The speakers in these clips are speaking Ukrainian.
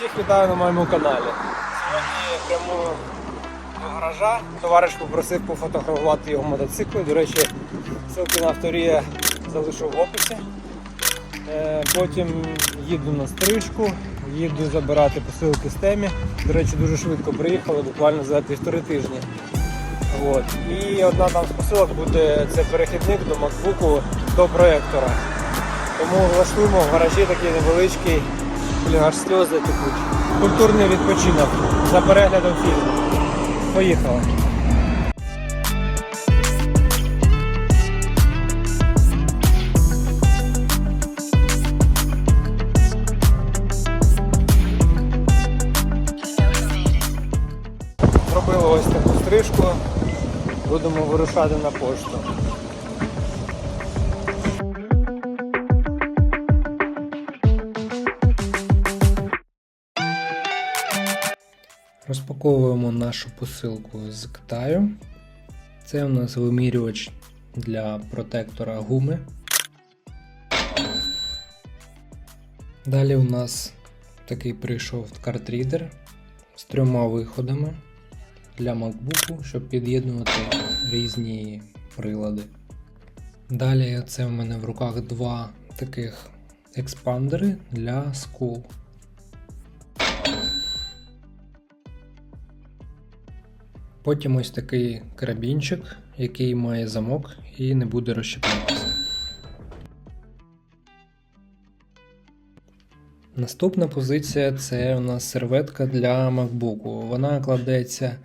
Всіх вітаю на моєму каналі. Сьогодні прямо до гаража. Товариш попросив пофотографувати його мотоцикли. До речі, ссылки на авторія залишу в описі. Е, Потім їду на стрижку, їду забирати посилки з темі. До речі, дуже швидко приїхали, буквально за півтори тижні. От. І одна там з посилок буде це перехідник до MacBook до проєктора. Тому влаштуємо в гаражі такий невеличкий блін, аж сльози текуть. Культурний відпочинок за переглядом фільму. Поїхали. Зробили ось таку стрижку. Будемо вирушати на пошту. Розпаковуємо нашу посилку з Китаю. Це у нас вимірювач для протектора гуми. Далі у нас такий прийшов картрідер з трьома виходами для MacBook, щоб під'єднувати різні прилади. Далі це в мене в руках два таких експандери для School. Потім ось такий карабінчик, який має замок і не буде розщеплятися. Наступна позиція це у нас серветка для MacBook. Вона кладеться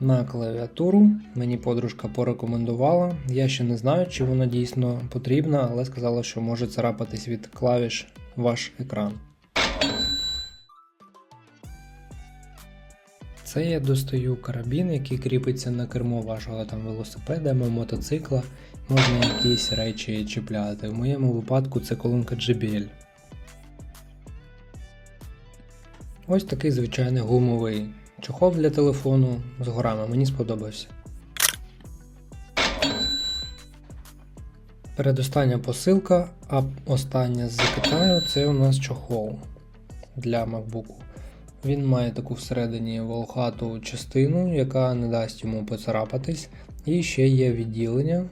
на клавіатуру. Мені подружка порекомендувала. Я ще не знаю, чи вона дійсно потрібна, але сказала, що може царапатись від клавіш ваш екран. Це я достаю карабін, який кріпиться на кермо вашого там велосипеда або мотоцикла. Можна якісь речі чіпляти. В моєму випадку це колонка JBL. Ось такий звичайний гумовий чохол для телефону з горами. Мені сподобався. Передостання посилка, а остання з Китаю це у нас чохол для MacBook. Він має таку всередині волохату частину, яка не дасть йому поцарапатись. І ще є відділення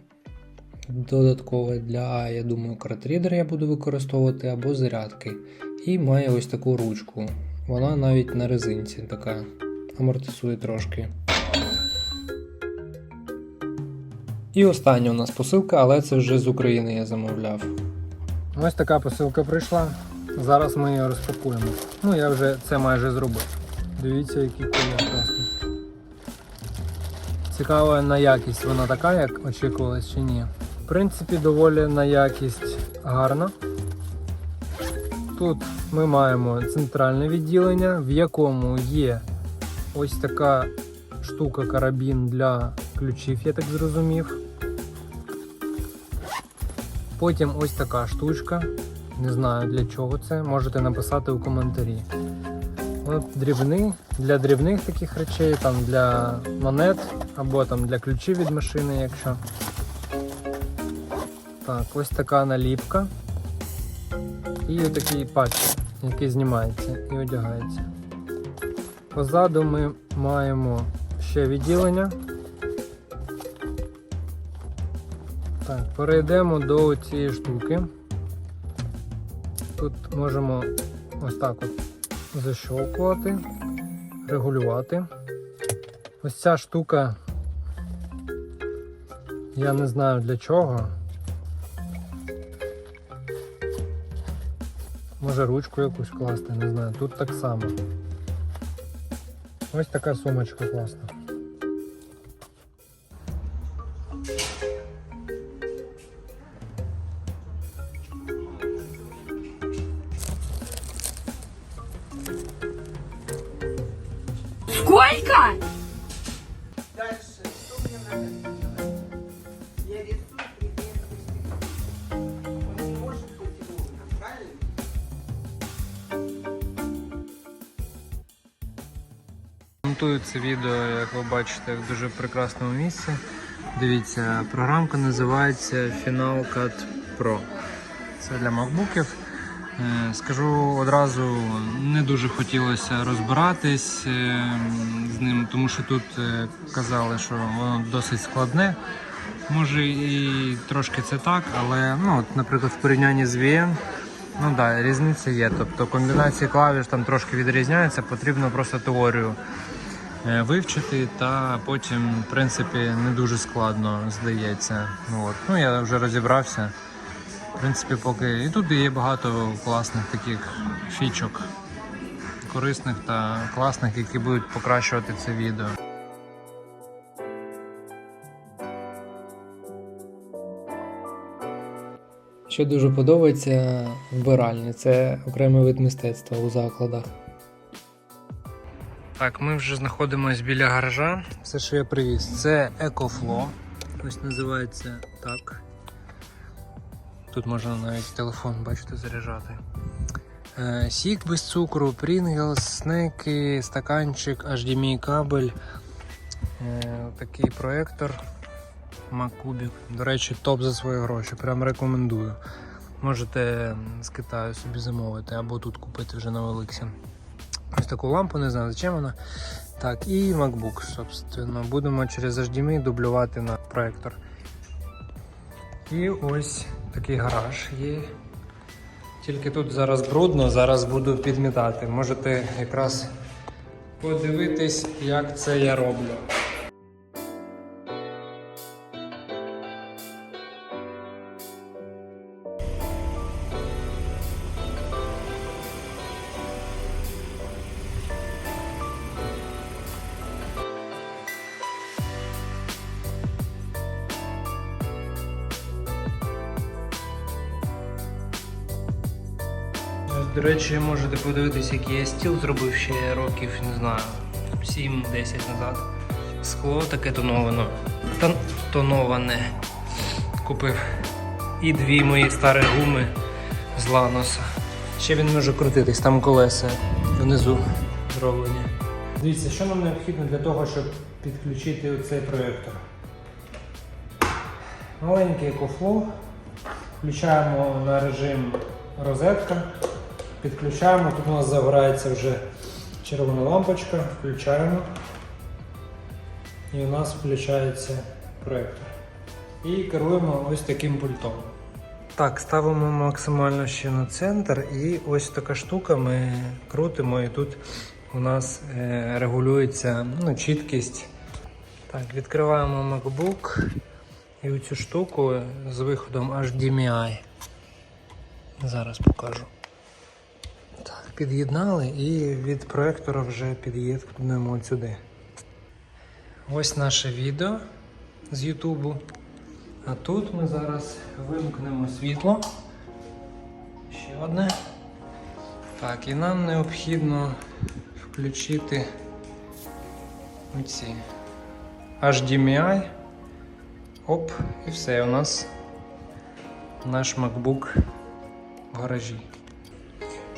додаткове для, я думаю, картрідер я буду використовувати або зарядки. І має ось таку ручку. Вона навіть на резинці така амортизує трошки. І остання у нас посилка, але це вже з України я замовляв. Ось така посилка прийшла. Зараз ми її розпакуємо. Ну, я вже це майже зробив. Дивіться, який колір класний. Цікаво, на якість вона така, як очікувалось чи ні. В принципі, доволі на якість гарна. Тут ми маємо центральне відділення, в якому є ось така штука карабін для ключів, я так зрозумів. Потім ось така штучка. Не знаю для чого це, можете написати у коментарі. От дрібний, для дрібних таких речей, там для монет або там для ключів від машини, якщо. Так, ось така наліпка. І отакий патч, який знімається і одягається. Позаду ми маємо ще відділення. Так, перейдемо до цієї штуки. Тут можемо ось так от защолкувати, регулювати. Ось ця штука, я не знаю для чого. Може ручку якусь класти, не знаю. Тут так само. Ось така сумочка класна. Сколько? Дальше, что мне надо? Я рисую предметы стихи. Он не может быть правильно? Монтую це відео, як ви бачите, в дуже прекрасному місці. Дивіться, програмка називається Final Cut Pro. Це для макбуків. Е, Скажу одразу, не дуже хотілося розбиратись е, з ним, тому що тут е, казали, що воно досить складне. Може і трошки це так, але ну, от, наприклад, в порівнянні з VM, ну да, різниця є. Тобто комбінації клавіш там трошки відрізняються, потрібно просто теорію вивчити, та потім, в принципі, не дуже складно здається. Ну, от. ну я вже розібрався. В принципі, поки і тут є багато класних таких фічок, корисних та класних, які будуть покращувати це відео. Що дуже подобається вбиральні, це окремий вид мистецтва у закладах. Так, ми вже знаходимося біля гаража. Все, що я привіз, це EcoFlow. Ось називається так. Тут можна навіть телефон, бачите, заряджати. Е, Сік без цукру, Pringles, снеки, стаканчик, HDMI кабель. Е, Такий проектор. Маккубік. До речі, топ за свої гроші. Прям рекомендую. Можете з Китаю собі замовити або тут купити вже на Великсі. Ось таку лампу, не знаю зачем вона. Так, і MacBook, собственно. Будемо через HDMI дублювати на проектор. І ось такий гараж є. Тільки тут зараз брудно, зараз буду підмітати. Можете якраз подивитись, як це я роблю. До речі, можете подивитись, який я стіл зробив ще років, не знаю, 7-10 назад. Скло таке тоновано. Тон- тоноване. Купив. І дві мої старі гуми з ланоса. Ще він може крутитись, там колеса внизу зроблені. Дивіться, що нам необхідно для того, щоб підключити оцей проєктор. Маленький екофлоу. Включаємо на режим розетка. Підключаємо. Тут у нас загорається вже червона лампочка. Включаємо. І у нас включається проєктор. І керуємо ось таким пультом. Так, ставимо максимально ще на центр, і ось така штука ми крутимо, і тут у нас е, регулюється ну, чіткість. Так, відкриваємо MacBook і цю штуку з виходом HDMI. Зараз покажу. Так, під'єднали і від проектора вже під'єднуємо сюди. Ось наше відео з Ютубу. А тут ми зараз вимкнемо світло. Ще одне. Так, і нам необхідно включити оці HDMI. Оп, і все, у нас наш MacBook в гаражі.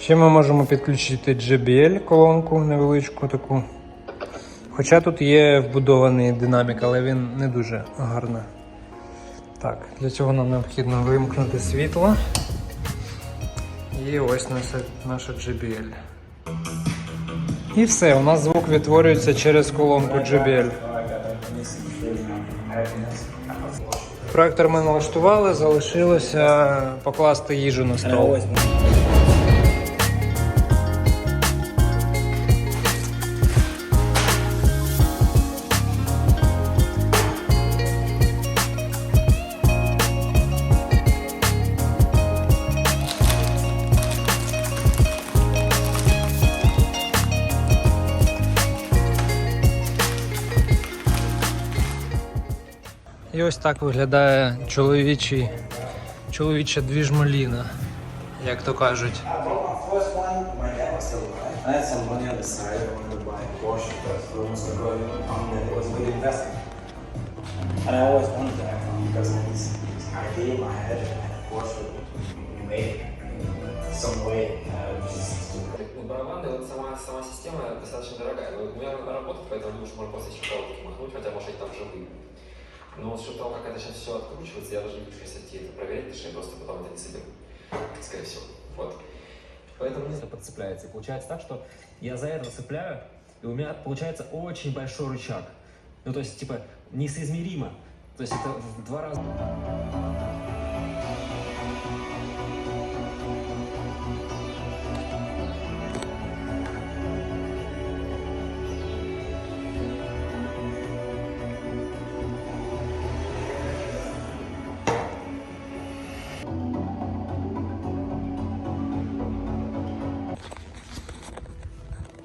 Ще ми можемо підключити JBL колонку невеличку таку. Хоча тут є вбудований динамік, але він не дуже гарний. Так, для цього нам необхідно вимкнути світло. І ось наша, JBL. І все, у нас звук відтворюється через колонку JBL. Проектор ми налаштували, залишилося покласти їжу на стол. Porsche would make in some way uh, just to Ну, барабаны, вот сама, сама система достаточно дорогая. Но у меня работает, поэтому думаю, что можно после щитовки махнуть, хотя, может, они там живые. Но вот что того, как это сейчас все откручивается, я даже не хочу это проверять, потому что я просто потом это не соберу. Скорее всего. Вот. Поэтому это подцепляется. И получается так, что я за это цепляю, и у меня получается очень большой рычаг. Ну, то есть, типа, несоизмеримо. То есть это в два раза.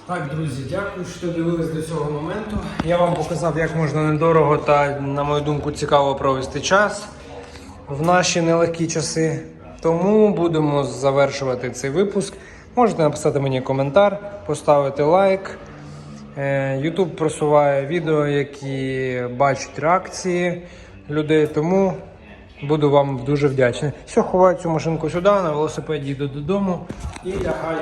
Так, друзі, дякую, що дивились до цього моменту. Я вам показав, як можна недорого та, на мою думку, цікаво провести час в наші нелегкі часи. Тому будемо завершувати цей випуск. Можете написати мені коментар, поставити лайк. Е, YouTube просуває відео, які бачать реакції людей, тому буду вам дуже вдячний. Все, ховаю цю машинку сюди, на велосипеді йду додому і лягаю